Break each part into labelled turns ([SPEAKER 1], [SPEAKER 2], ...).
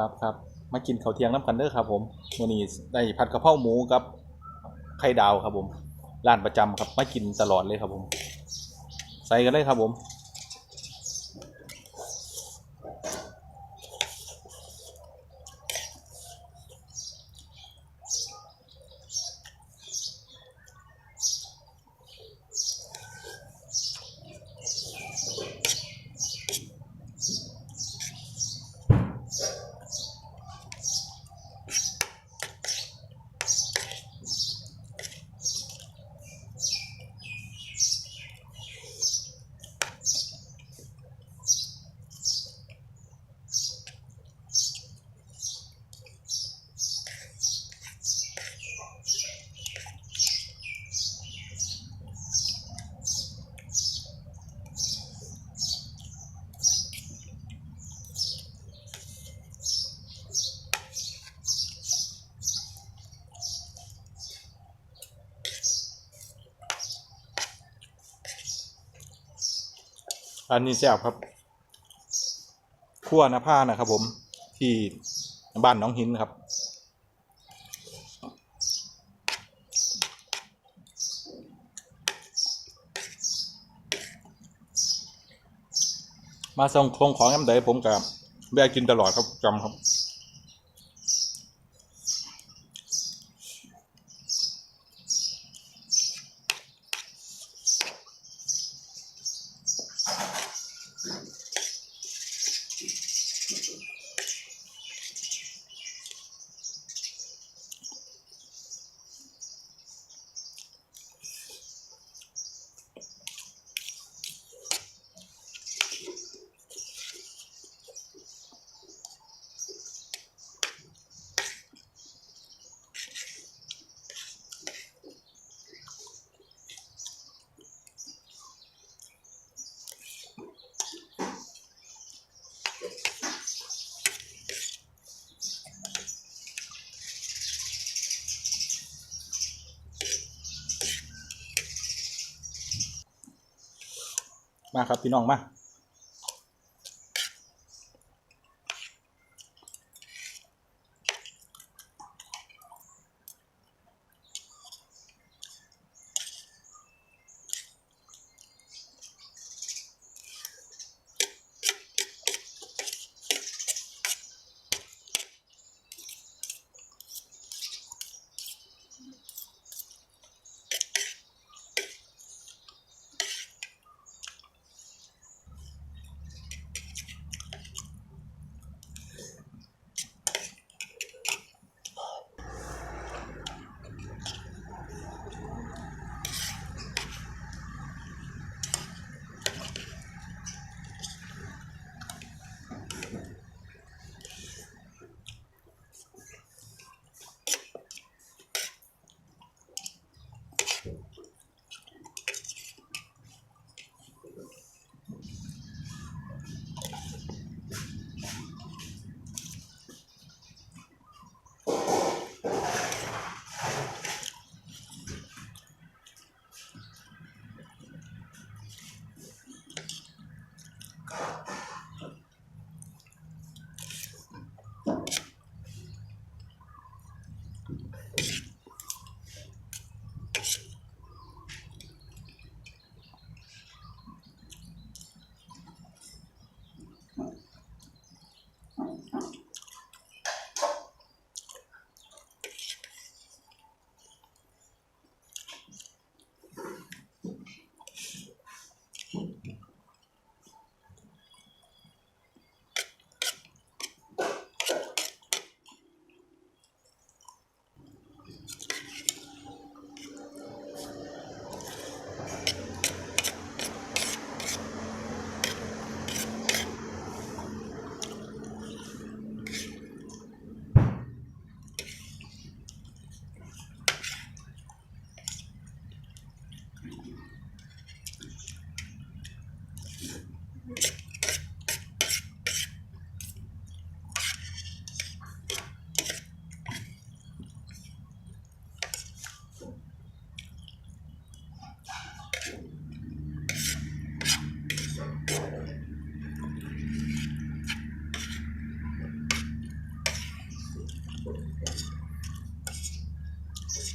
[SPEAKER 1] ครับครับมากินข้าวเที่ยงน้ำกันเด้อครับ ผมวันนี้ได้ผัดกะเพราหมูกับไข่ดาวครับผมร้านประจำครับมากินตลอดเลยครับผม ใส่กันเลยครับผม อันนี้แซ่บครับขั้วนาผ้านะครับ ผมที่บ้านน้องหินครับมาส่งคงของยำเดยผมกับแวะกินตลอดครับจำครับ นะครับพี่น้องมา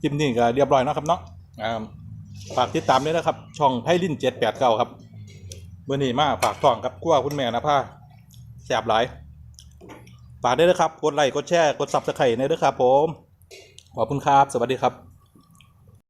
[SPEAKER 1] คลิปนี้ก็เรียบร้อยนะครับเนาะฝากติดตามด้วยนะครับ ช่องไพลินเจ็ดแปดเก้าครับเมื่อนี้มาฝากท่องครับกลัวคุณแม่นะพ่าแสบหลายฝากได้เลยครับ กดไลค์กดแชร์กดซับสไครต์ในด้วยครับผม ขอบคุณครับ สวัสดีครับ